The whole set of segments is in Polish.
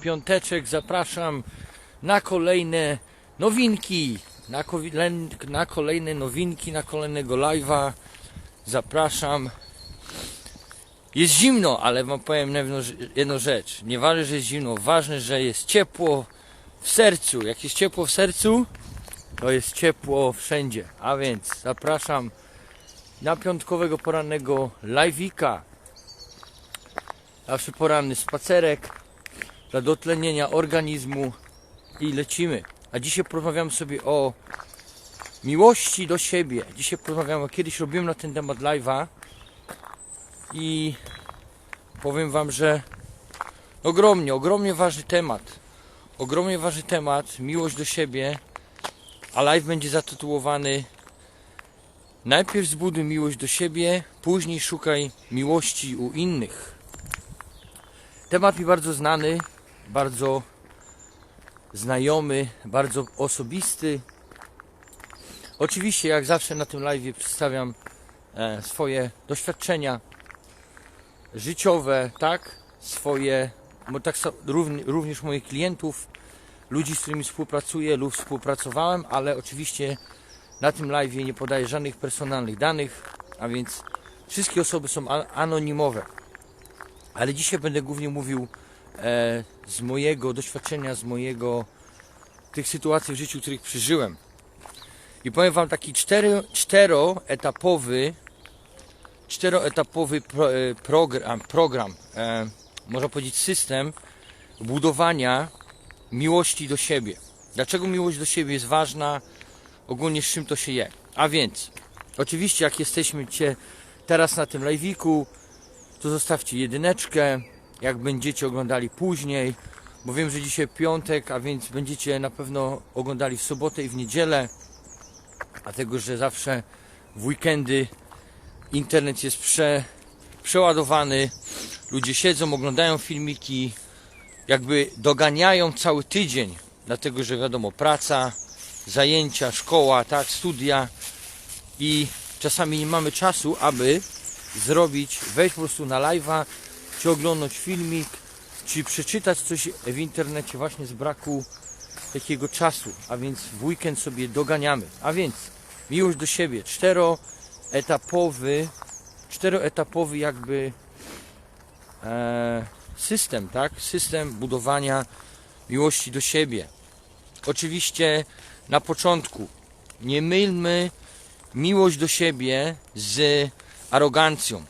piąteczek zapraszam na kolejne nowinki, na, na kolejne nowinki, na kolejnego live'a. Zapraszam. Jest zimno, ale wam powiem jedną, jedną rzecz. Nie ważne, że jest zimno, ważne, że jest ciepło w sercu. Jak jest ciepło w sercu, to jest ciepło wszędzie. A więc zapraszam na piątkowego porannego live'ika. Zawsze poranny spacerek dla dotlenienia organizmu i lecimy. A dzisiaj porozmawiamy sobie o miłości do siebie. Dzisiaj porozmawiamy, kiedyś robiłem na ten temat live'a i powiem Wam, że ogromnie, ogromnie ważny temat. Ogromnie ważny temat, miłość do siebie, a live będzie zatytułowany Najpierw zbuduj miłość do siebie, później szukaj miłości u innych. Temat mi bardzo znany, bardzo znajomy, bardzo osobisty. Oczywiście, jak zawsze na tym live przedstawiam e, swoje doświadczenia życiowe, tak? Swoje, tak również moich klientów, ludzi, z którymi współpracuję lub współpracowałem, ale oczywiście na tym live nie podaję żadnych personalnych danych, a więc wszystkie osoby są anonimowe. Ale dzisiaj będę głównie mówił z mojego doświadczenia, z mojego tych sytuacji w życiu, których przeżyłem. I powiem Wam taki cztery, czteroetapowy czteroetapowy pro, e, program, program e, można powiedzieć system budowania miłości do siebie. Dlaczego miłość do siebie jest ważna? Ogólnie z czym to się je. A więc, oczywiście jak jesteśmy cię teraz na tym live'iku, to zostawcie jedyneczkę, jak będziecie oglądali później, bo wiem, że dzisiaj piątek, a więc będziecie na pewno oglądali w sobotę i w niedzielę, dlatego że zawsze w weekendy internet jest prze, przeładowany, ludzie siedzą, oglądają filmiki, jakby doganiają cały tydzień, dlatego że wiadomo, praca, zajęcia, szkoła, tak, studia i czasami nie mamy czasu, aby zrobić, wejść po prostu na live'a, czy oglądać filmik, czy przeczytać coś w internecie właśnie z braku takiego czasu, a więc w weekend sobie doganiamy. A więc miłość do siebie, czteroetapowy, czteroetapowy jakby e, system, tak? System budowania miłości do siebie. Oczywiście na początku nie mylmy miłość do siebie z arogancją.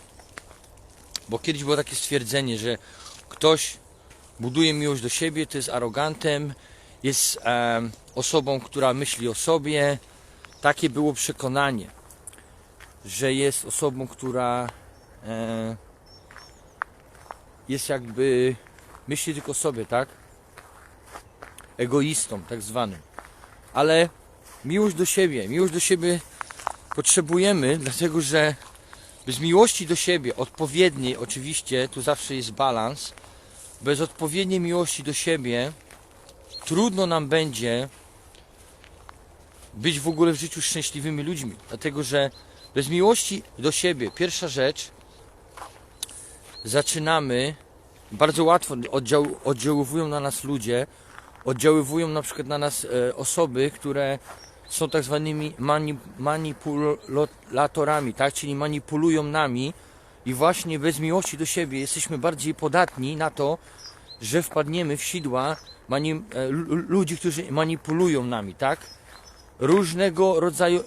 Bo kiedyś było takie stwierdzenie, że ktoś buduje miłość do siebie, to jest arogantem, jest em, osobą, która myśli o sobie. Takie było przekonanie, że jest osobą, która e, jest jakby myśli tylko o sobie, tak? Egoistą, tak zwanym. Ale miłość do siebie, miłość do siebie potrzebujemy, dlatego że bez miłości do siebie, odpowiedniej oczywiście, tu zawsze jest balans, bez odpowiedniej miłości do siebie trudno nam będzie być w ogóle w życiu szczęśliwymi ludźmi. Dlatego, że bez miłości do siebie, pierwsza rzecz, zaczynamy, bardzo łatwo oddział, oddziaływują na nas ludzie, oddziaływują na przykład na nas e, osoby, które są tak zwanymi mani, manipulatorami, tak? czyli manipulują nami i właśnie bez miłości do siebie jesteśmy bardziej podatni na to, że wpadniemy w sidła mani, e, lu- ludzi, którzy manipulują nami, tak? Różnego rodzaju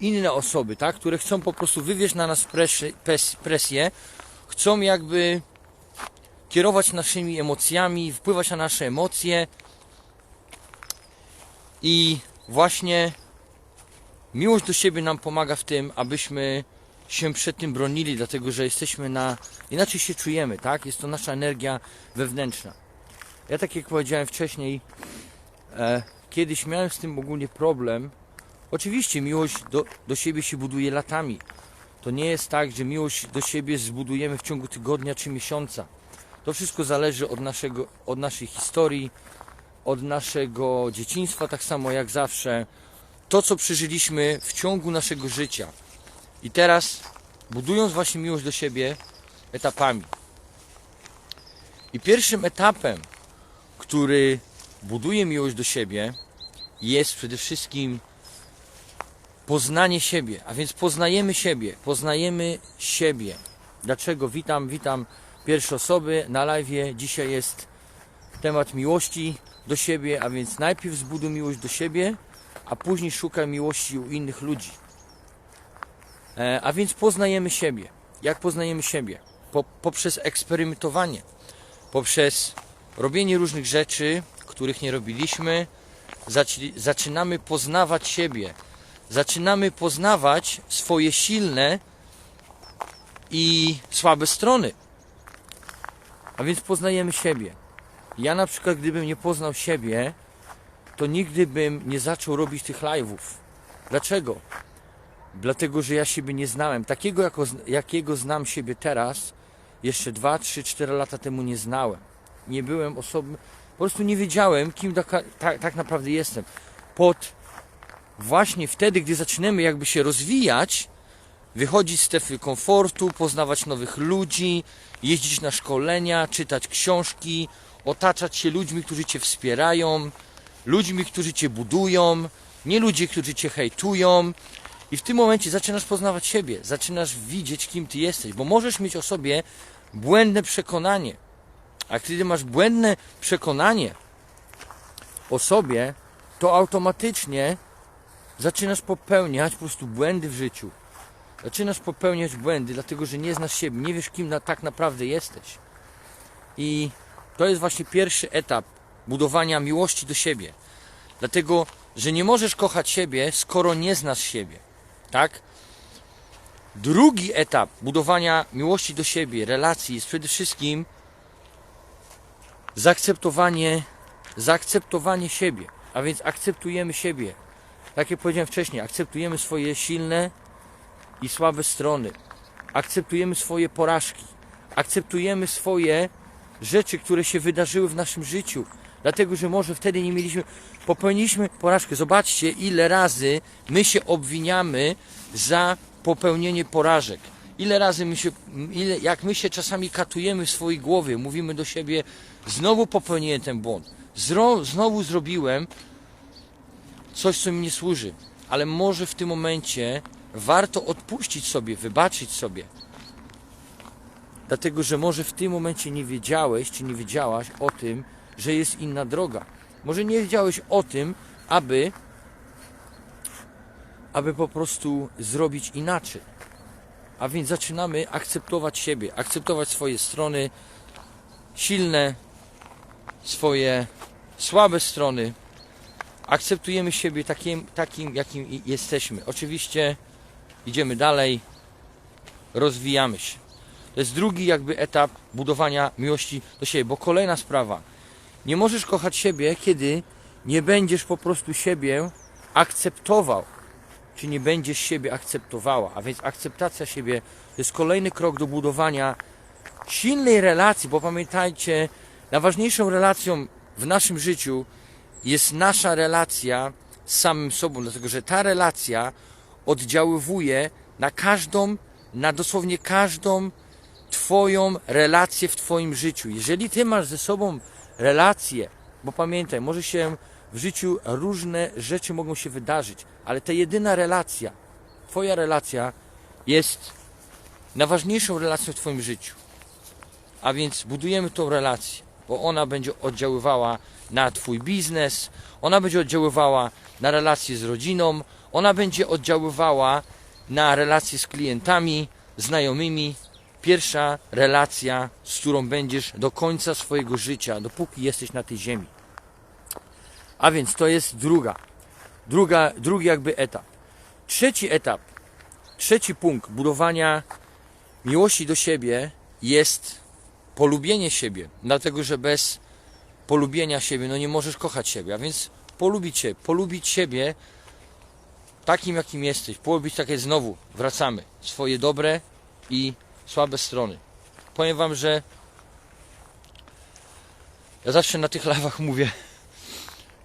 inne osoby, tak? Które chcą po prostu wywieźć na nas pres- presję, chcą jakby kierować naszymi emocjami, wpływać na nasze emocje i właśnie miłość do siebie nam pomaga w tym, abyśmy się przed tym bronili, dlatego że jesteśmy na. inaczej się czujemy, tak? Jest to nasza energia wewnętrzna. Ja, tak jak powiedziałem wcześniej, e, kiedyś miałem z tym ogólnie problem. Oczywiście miłość do, do siebie się buduje latami. To nie jest tak, że miłość do siebie zbudujemy w ciągu tygodnia czy miesiąca. To wszystko zależy od, naszego, od naszej historii, od naszego dzieciństwa, tak samo jak zawsze. To, co przeżyliśmy w ciągu naszego życia. I teraz, budując właśnie miłość do siebie etapami. I pierwszym etapem, który buduje miłość do siebie, jest przede wszystkim poznanie siebie. A więc poznajemy siebie, poznajemy siebie. Dlaczego? Witam, witam pierwsze osoby na live. Dzisiaj jest temat miłości do siebie, a więc najpierw zbuduj miłość do siebie, a później szukaj miłości u innych ludzi. E, a więc poznajemy siebie. Jak poznajemy siebie? Po, poprzez eksperymentowanie, poprzez robienie różnych rzeczy, których nie robiliśmy, zaczynamy poznawać siebie. Zaczynamy poznawać swoje silne i słabe strony. A więc poznajemy siebie. Ja na przykład, gdybym nie poznał siebie, to nigdy bym nie zaczął robić tych live'ów. Dlaczego? Dlatego, że ja siebie nie znałem. Takiego, jako, jakiego znam siebie teraz, jeszcze 2, 3, 4 lata temu nie znałem. Nie byłem osobą, po prostu nie wiedziałem, kim tak, tak naprawdę jestem. Pod właśnie wtedy, gdy zaczynamy jakby się rozwijać, wychodzić z strefy komfortu, poznawać nowych ludzi, jeździć na szkolenia, czytać książki, otaczać się ludźmi, którzy cię wspierają, ludźmi, którzy cię budują, nie ludzie, którzy cię hejtują. I w tym momencie zaczynasz poznawać siebie, zaczynasz widzieć, kim ty jesteś, bo możesz mieć o sobie błędne przekonanie. A kiedy masz błędne przekonanie o sobie, to automatycznie zaczynasz popełniać po prostu błędy w życiu. Zaczynasz popełniać błędy, dlatego że nie znasz siebie, nie wiesz, kim na, tak naprawdę jesteś. I to jest właśnie pierwszy etap budowania miłości do siebie. Dlatego, że nie możesz kochać siebie, skoro nie znasz siebie. Tak? Drugi etap budowania miłości do siebie, relacji jest przede wszystkim zaakceptowanie, zaakceptowanie siebie. A więc akceptujemy siebie. Tak jak powiedziałem wcześniej, akceptujemy swoje silne i słabe strony. Akceptujemy swoje porażki. Akceptujemy swoje rzeczy, które się wydarzyły w naszym życiu. Dlatego, że może wtedy nie mieliśmy, popełniliśmy porażkę. Zobaczcie, ile razy my się obwiniamy za popełnienie porażek. Ile razy my się, ile, jak my się czasami katujemy w swojej głowie, mówimy do siebie, znowu popełniłem ten błąd, Zro, znowu zrobiłem coś, co mi nie służy. Ale może w tym momencie warto odpuścić sobie, wybaczyć sobie. Dlatego, że może w tym momencie nie wiedziałeś, czy nie wiedziałaś o tym, że jest inna droga. Może nie wiedziałeś o tym, aby, aby po prostu zrobić inaczej. A więc zaczynamy akceptować siebie, akceptować swoje strony silne, swoje słabe strony. Akceptujemy siebie takim, takim jakim jesteśmy. Oczywiście idziemy dalej, rozwijamy się. To jest drugi jakby etap budowania miłości do siebie, bo kolejna sprawa. Nie możesz kochać siebie, kiedy nie będziesz po prostu siebie akceptował, czy nie będziesz siebie akceptowała. A więc akceptacja siebie to jest kolejny krok do budowania silnej relacji, bo pamiętajcie, najważniejszą relacją w naszym życiu jest nasza relacja z samym sobą, dlatego że ta relacja oddziaływuje na każdą, na dosłownie każdą Twoją relację w Twoim życiu. Jeżeli Ty masz ze sobą relację, bo pamiętaj, może się w życiu różne rzeczy mogą się wydarzyć, ale ta jedyna relacja, Twoja relacja jest najważniejszą relacją w Twoim życiu. A więc budujemy tą relację, bo ona będzie oddziaływała na Twój biznes, ona będzie oddziaływała na relacje z rodziną, ona będzie oddziaływała na relacje z klientami, znajomymi. Pierwsza relacja, z którą będziesz do końca swojego życia, dopóki jesteś na tej ziemi. A więc to jest druga, druga, drugi jakby etap. Trzeci etap, trzeci punkt budowania miłości do siebie jest polubienie siebie, dlatego że bez polubienia siebie no nie możesz kochać siebie, a więc polubić się, polubić siebie takim jakim jesteś, polubić takie znowu, wracamy, swoje dobre i słabe strony. Powiem wam, że ja zawsze na tych live'ach mówię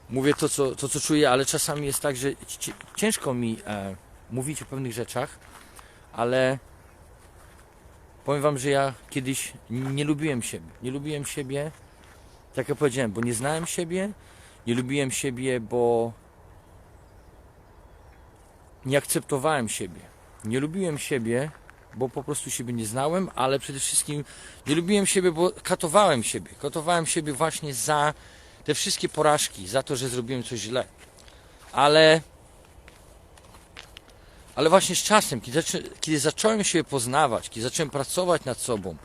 mówię to co, to, co czuję, ale czasami jest tak, że ci- ciężko mi e, mówić o pewnych rzeczach, ale powiem wam, że ja kiedyś nie lubiłem siebie. Nie lubiłem siebie, tak jak powiedziałem, bo nie znałem siebie, nie lubiłem siebie, bo nie akceptowałem siebie. Nie lubiłem siebie, bo po prostu siebie nie znałem, ale przede wszystkim nie lubiłem siebie, bo katowałem siebie. Katowałem siebie właśnie za te wszystkie porażki, za to, że zrobiłem coś źle. Ale ale właśnie z czasem, kiedy, kiedy zacząłem siebie poznawać, kiedy zacząłem pracować nad sobą,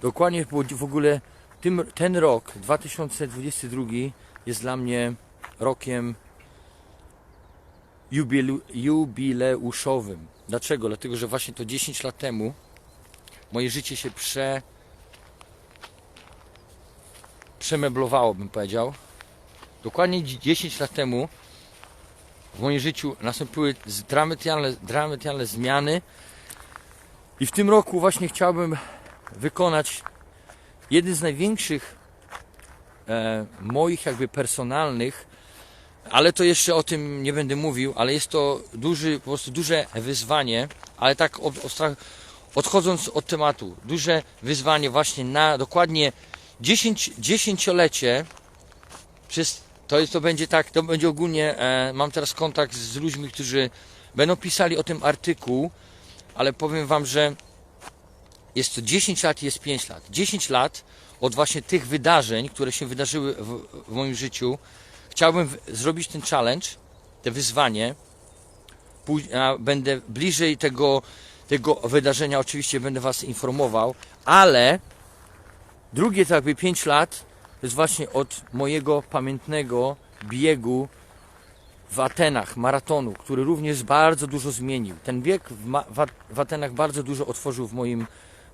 dokładnie w ogóle tym, ten rok, 2022, jest dla mnie rokiem jubileuszowym. Dlaczego? Dlatego, że właśnie to 10 lat temu moje życie się prze, przemeblowało, bym powiedział. Dokładnie 10 lat temu w moim życiu nastąpiły dramatyjalne, dramatyjalne zmiany i w tym roku właśnie chciałbym wykonać jeden z największych e, moich jakby personalnych, ale to jeszcze o tym nie będę mówił, ale jest to duży, po prostu duże wyzwanie, ale tak od, ostra- odchodząc od tematu, duże wyzwanie właśnie na dokładnie 10, dziesięciolecie przez to, jest, to będzie tak, to będzie ogólnie, e, mam teraz kontakt z ludźmi, którzy będą pisali o tym artykuł, ale powiem Wam, że jest to 10 lat i jest 5 lat. 10 lat od właśnie tych wydarzeń, które się wydarzyły w, w moim życiu. Chciałbym zrobić ten challenge, te wyzwanie. Będę bliżej tego, tego wydarzenia, oczywiście będę Was informował, ale drugie to jakby 5 lat to jest właśnie od mojego pamiętnego biegu w Atenach, maratonu, który również bardzo dużo zmienił. Ten bieg w, w, At- w Atenach bardzo dużo otworzył w moim,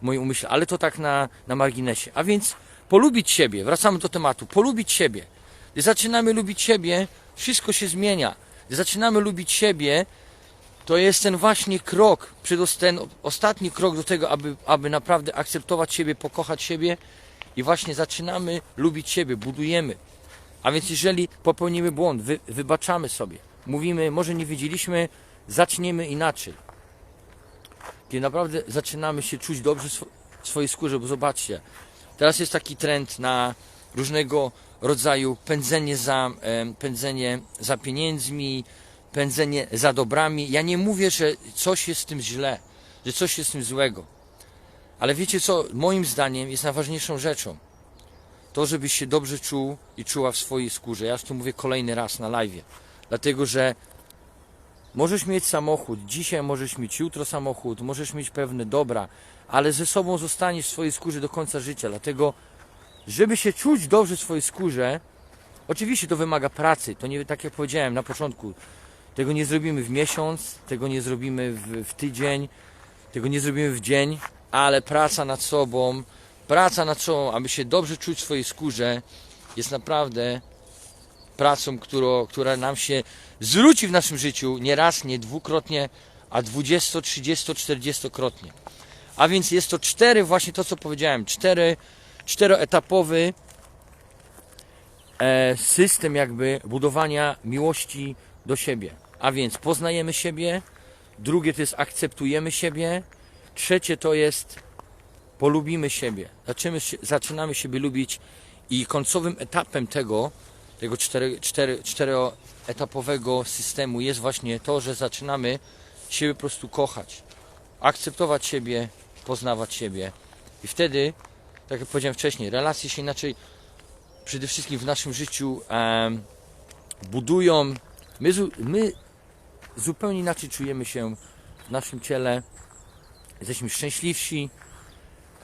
moim umyśle, ale to tak na, na marginesie. A więc polubić siebie, wracamy do tematu, polubić siebie. Gdy zaczynamy lubić siebie, wszystko się zmienia. Gdy zaczynamy lubić siebie, to jest ten właśnie krok, ten ostatni krok do tego, aby, aby naprawdę akceptować siebie, pokochać siebie i właśnie zaczynamy lubić siebie, budujemy. A więc jeżeli popełnimy błąd, wy, wybaczamy sobie, mówimy, może nie wiedzieliśmy, zaczniemy inaczej. Kiedy naprawdę zaczynamy się czuć dobrze w swojej skórze, bo zobaczcie, teraz jest taki trend na różnego rodzaju pędzenie za, pędzenie za pieniędzmi, pędzenie za dobrami. Ja nie mówię, że coś jest z tym źle, że coś jest z tym złego. Ale wiecie co, moim zdaniem jest najważniejszą rzeczą to, żebyś się dobrze czuł i czuła w swojej skórze. Ja już to mówię kolejny raz na live. Dlatego, że możesz mieć samochód, dzisiaj możesz mieć jutro samochód, możesz mieć pewne dobra, ale ze sobą zostaniesz w swojej skórze do końca życia. Dlatego, żeby się czuć dobrze w swojej skórze, oczywiście to wymaga pracy. To nie tak jak powiedziałem na początku. Tego nie zrobimy w miesiąc, tego nie zrobimy w, w tydzień, tego nie zrobimy w dzień, ale praca nad sobą, praca nad sobą, aby się dobrze czuć w swojej skórze, jest naprawdę pracą, którą, która nam się zwróci w naszym życiu nie raz, nie dwukrotnie, a 20, 30, 40-krotnie. A więc jest to cztery, właśnie to co powiedziałem, cztery, czteroetapowy e, system jakby budowania miłości do siebie. A więc poznajemy siebie, drugie to jest akceptujemy siebie, trzecie to jest polubimy siebie, zaczynamy, zaczynamy siebie lubić i końcowym etapem tego, tego cztery, cztery, czteroetapowego systemu jest właśnie to, że zaczynamy siebie po prostu kochać, akceptować siebie, poznawać siebie i wtedy, tak jak powiedziałem wcześniej, relacje się inaczej przede wszystkim w naszym życiu budują, my, my zupełnie inaczej czujemy się w naszym ciele, jesteśmy szczęśliwsi,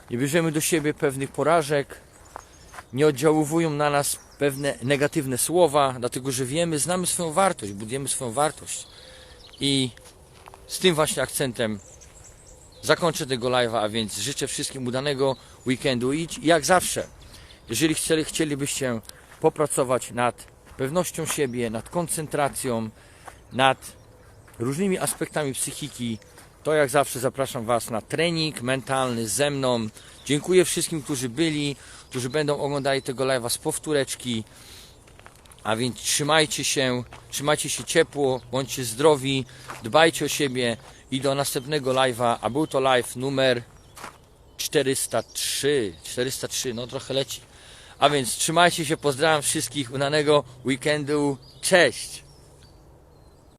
nie bierzemy do siebie pewnych porażek, nie oddziaływują na nas pewne negatywne słowa, dlatego że wiemy, znamy swoją wartość, budujemy swoją wartość. I z tym właśnie akcentem zakończę tego live'a, a więc życzę wszystkim udanego weekendu i jak zawsze, jeżeli chcieli, chcielibyście popracować nad pewnością siebie, nad koncentracją, nad różnymi aspektami psychiki, to jak zawsze zapraszam Was na trening mentalny ze mną. Dziękuję wszystkim, którzy byli, którzy będą oglądali tego live'a z powtóreczki. A więc trzymajcie się, trzymajcie się ciepło, bądźcie zdrowi, dbajcie o siebie i do następnego live'a, a był to live numer 403. 403, no trochę leci. A więc trzymajcie się, pozdrawiam wszystkich, udanego weekendu. Cześć!